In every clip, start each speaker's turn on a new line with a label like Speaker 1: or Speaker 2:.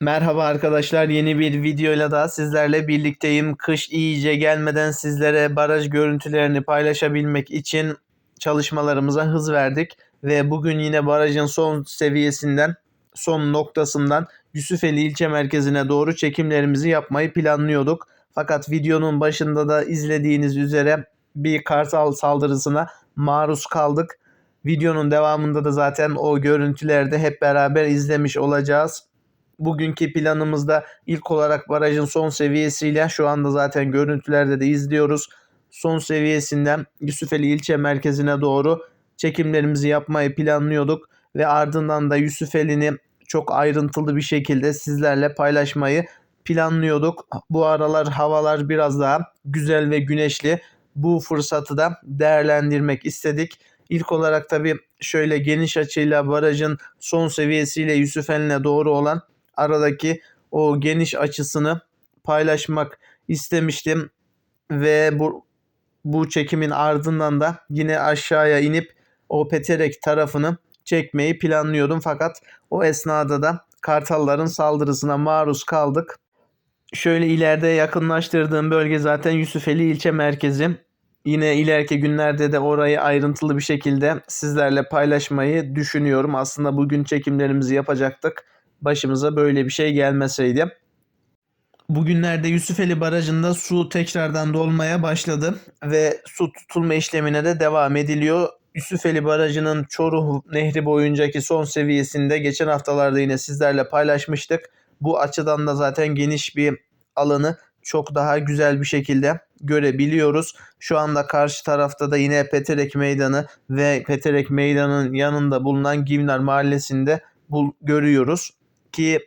Speaker 1: Merhaba arkadaşlar yeni bir videoyla daha sizlerle birlikteyim. Kış iyice gelmeden sizlere baraj görüntülerini paylaşabilmek için çalışmalarımıza hız verdik. Ve bugün yine barajın son seviyesinden, son noktasından Yusufeli ilçe merkezine doğru çekimlerimizi yapmayı planlıyorduk. Fakat videonun başında da izlediğiniz üzere bir kartal saldırısına maruz kaldık. Videonun devamında da zaten o görüntülerde hep beraber izlemiş olacağız. Bugünkü planımızda ilk olarak barajın son seviyesiyle şu anda zaten görüntülerde de izliyoruz. Son seviyesinden Yusufeli ilçe merkezine doğru çekimlerimizi yapmayı planlıyorduk ve ardından da Yusufeli'ni çok ayrıntılı bir şekilde sizlerle paylaşmayı planlıyorduk. Bu aralar havalar biraz daha güzel ve güneşli. Bu fırsatı da değerlendirmek istedik. İlk olarak tabii şöyle geniş açıyla barajın son seviyesiyle Yusufeli'ne doğru olan aradaki o geniş açısını paylaşmak istemiştim ve bu bu çekimin ardından da yine aşağıya inip o Peterek tarafını çekmeyi planlıyordum fakat o esnada da kartalların saldırısına maruz kaldık. Şöyle ileride yakınlaştırdığım bölge zaten Yusufeli ilçe merkezi. Yine ileriki günlerde de orayı ayrıntılı bir şekilde sizlerle paylaşmayı düşünüyorum. Aslında bugün çekimlerimizi yapacaktık başımıza böyle bir şey gelmeseydi. Bugünlerde Yusufeli Barajı'nda su tekrardan dolmaya başladı ve su tutulma işlemine de devam ediliyor. Yusufeli Barajı'nın Çoruh Nehri boyuncaki son seviyesinde geçen haftalarda yine sizlerle paylaşmıştık. Bu açıdan da zaten geniş bir alanı çok daha güzel bir şekilde görebiliyoruz. Şu anda karşı tarafta da yine Peterek Meydanı ve Peterek Meydanı'nın yanında bulunan Givnar Mahallesi'nde bul görüyoruz ki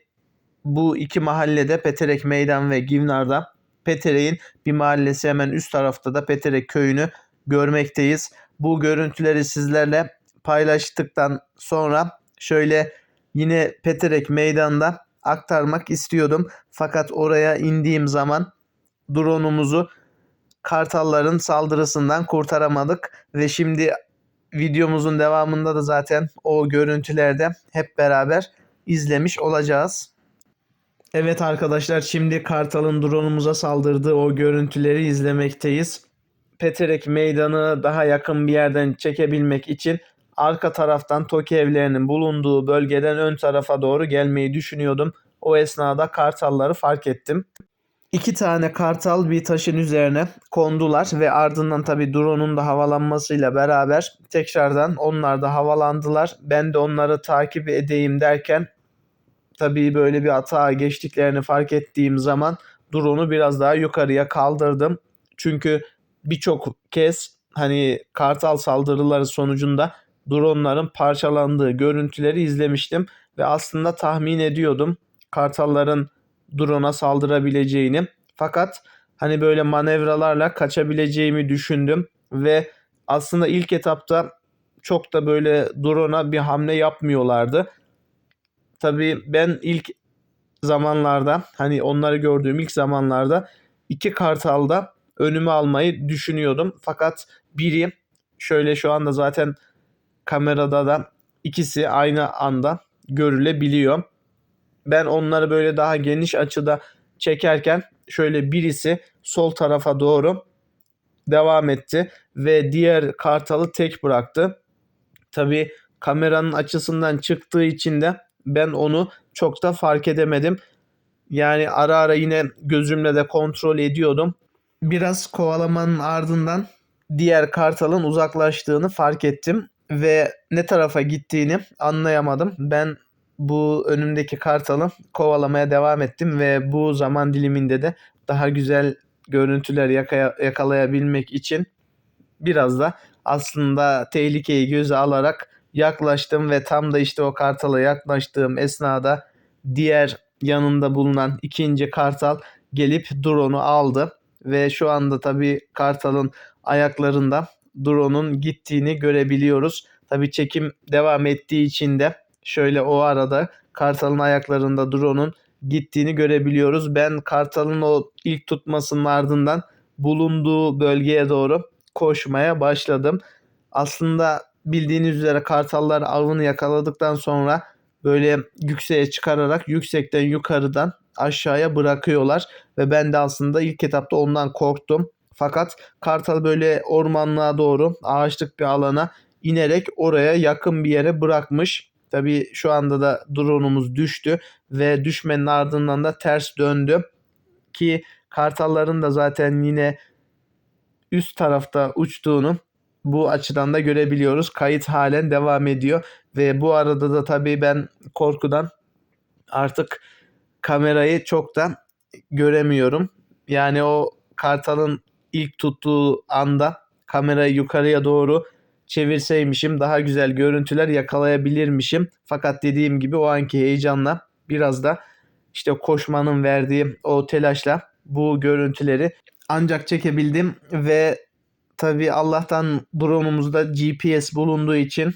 Speaker 1: bu iki mahallede Peterek Meydan ve Givnar'da Peterek'in bir mahallesi hemen üst tarafta da Peterek köyünü görmekteyiz. Bu görüntüleri sizlerle paylaştıktan sonra şöyle yine Peterek Meydan'da aktarmak istiyordum. Fakat oraya indiğim zaman drone'umuzu kartalların saldırısından kurtaramadık ve şimdi videomuzun devamında da zaten o görüntülerde hep beraber izlemiş olacağız. Evet arkadaşlar şimdi Kartal'ın drone'umuza saldırdığı o görüntüleri izlemekteyiz. Peterek meydanı daha yakın bir yerden çekebilmek için arka taraftan Toki evlerinin bulunduğu bölgeden ön tarafa doğru gelmeyi düşünüyordum. O esnada kartalları fark ettim. İki tane kartal bir taşın üzerine kondular ve ardından tabi drone'un da havalanmasıyla beraber tekrardan onlar da havalandılar. Ben de onları takip edeyim derken tabii böyle bir atağa geçtiklerini fark ettiğim zaman drone'u biraz daha yukarıya kaldırdım. Çünkü birçok kez hani kartal saldırıları sonucunda dronların parçalandığı görüntüleri izlemiştim ve aslında tahmin ediyordum kartalların drone'a saldırabileceğini. Fakat hani böyle manevralarla kaçabileceğimi düşündüm ve aslında ilk etapta çok da böyle drone'a bir hamle yapmıyorlardı. Tabii ben ilk zamanlarda hani onları gördüğüm ilk zamanlarda iki kartalda önümü almayı düşünüyordum. Fakat biri şöyle şu anda zaten kamerada da ikisi aynı anda görülebiliyor. Ben onları böyle daha geniş açıda çekerken şöyle birisi sol tarafa doğru devam etti ve diğer kartalı tek bıraktı. Tabi kameranın açısından çıktığı için de ben onu çok da fark edemedim. Yani ara ara yine gözümle de kontrol ediyordum. Biraz kovalamanın ardından diğer kartalın uzaklaştığını fark ettim ve ne tarafa gittiğini anlayamadım. Ben bu önümdeki kartalı kovalamaya devam ettim ve bu zaman diliminde de daha güzel görüntüler yaka- yakalayabilmek için biraz da aslında tehlikeyi göze alarak yaklaştım ve tam da işte o kartala yaklaştığım esnada diğer yanında bulunan ikinci kartal gelip drone'u aldı ve şu anda tabii kartalın ayaklarında drone'un gittiğini görebiliyoruz. Tabii çekim devam ettiği için de şöyle o arada kartalın ayaklarında drone'un gittiğini görebiliyoruz. Ben kartalın o ilk tutmasının ardından bulunduğu bölgeye doğru koşmaya başladım. Aslında bildiğiniz üzere kartallar avını yakaladıktan sonra böyle yükseğe çıkararak yüksekten yukarıdan aşağıya bırakıyorlar ve ben de aslında ilk etapta ondan korktum. Fakat kartal böyle ormanlığa doğru ağaçlık bir alana inerek oraya yakın bir yere bırakmış. Tabii şu anda da drone'umuz düştü ve düşmenin ardından da ters döndü ki kartalların da zaten yine üst tarafta uçtuğunu bu açıdan da görebiliyoruz. Kayıt halen devam ediyor ve bu arada da tabii ben korkudan artık kamerayı çok da göremiyorum. Yani o kartalın ilk tuttuğu anda kamerayı yukarıya doğru çevirseymişim daha güzel görüntüler yakalayabilirmişim. Fakat dediğim gibi o anki heyecanla biraz da işte koşmanın verdiği o telaşla bu görüntüleri ancak çekebildim ve tabi Allah'tan drone'umuzda GPS bulunduğu için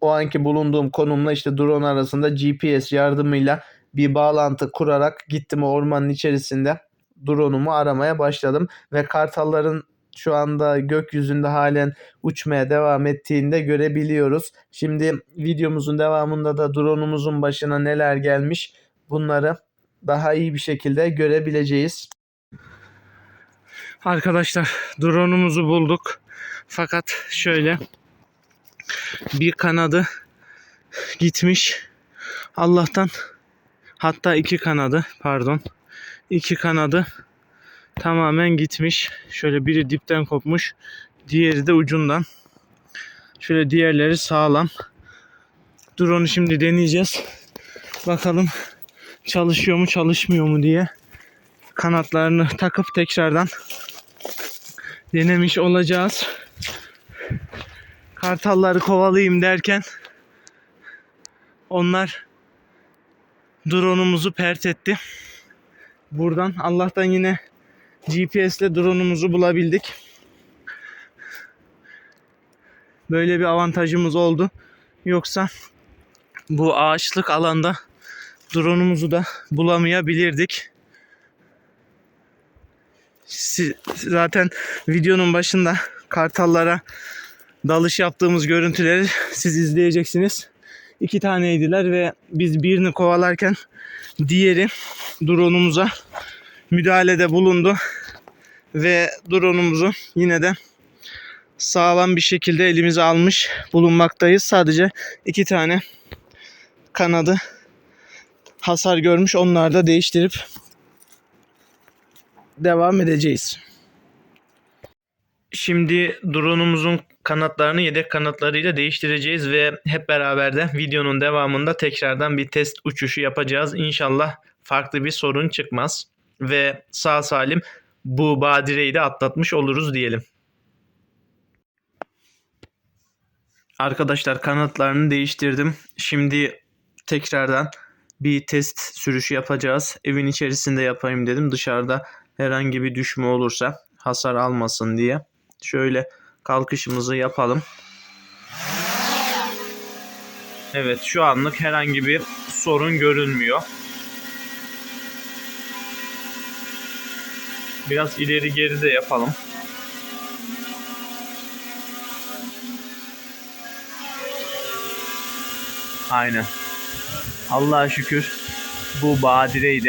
Speaker 1: o anki bulunduğum konumla işte drone arasında GPS yardımıyla bir bağlantı kurarak gittim ormanın içerisinde drone'umu aramaya başladım ve kartalların şu anda gökyüzünde halen uçmaya devam ettiğini de görebiliyoruz. Şimdi videomuzun devamında da drone'umuzun başına neler gelmiş bunları daha iyi bir şekilde görebileceğiz.
Speaker 2: Arkadaşlar drone'umuzu bulduk. Fakat şöyle bir kanadı gitmiş. Allah'tan hatta iki kanadı pardon. iki kanadı tamamen gitmiş. Şöyle biri dipten kopmuş. Diğeri de ucundan. Şöyle diğerleri sağlam. Drone'u şimdi deneyeceğiz. Bakalım çalışıyor mu çalışmıyor mu diye kanatlarını takıp tekrardan denemiş olacağız. Kartalları kovalayayım derken onlar drone'umuzu pert etti. Buradan Allah'tan yine GPS ile drone'umuzu bulabildik. Böyle bir avantajımız oldu. Yoksa bu ağaçlık alanda drone'umuzu da bulamayabilirdik. Zaten videonun başında kartallara dalış yaptığımız görüntüleri siz izleyeceksiniz. İki taneydiler ve biz birini kovalarken diğeri drone'umuza müdahalede bulundu ve drone'umuzu yine de sağlam bir şekilde elimize almış bulunmaktayız. Sadece iki tane kanadı hasar görmüş. Onları da değiştirip devam edeceğiz. Şimdi drone'umuzun kanatlarını yedek kanatlarıyla değiştireceğiz ve hep beraber de videonun devamında tekrardan bir test uçuşu yapacağız. İnşallah farklı bir sorun çıkmaz ve sağ salim bu badireyi de atlatmış oluruz diyelim. Arkadaşlar kanatlarını değiştirdim. Şimdi tekrardan bir test sürüşü yapacağız. Evin içerisinde yapayım dedim. Dışarıda herhangi bir düşme olursa hasar almasın diye. Şöyle kalkışımızı yapalım. Evet şu anlık herhangi bir sorun görünmüyor. Biraz ileri geri de yapalım. Aynen. Allah'a şükür bu badireyi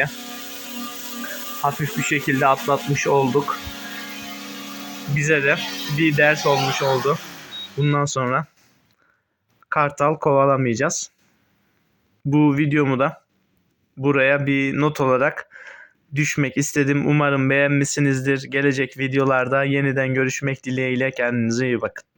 Speaker 2: hafif bir şekilde atlatmış olduk. Bize de bir ders olmuş oldu. Bundan sonra kartal kovalamayacağız. Bu videomu da buraya bir not olarak düşmek istedim. Umarım beğenmişsinizdir. Gelecek videolarda yeniden görüşmek dileğiyle kendinize iyi bakın.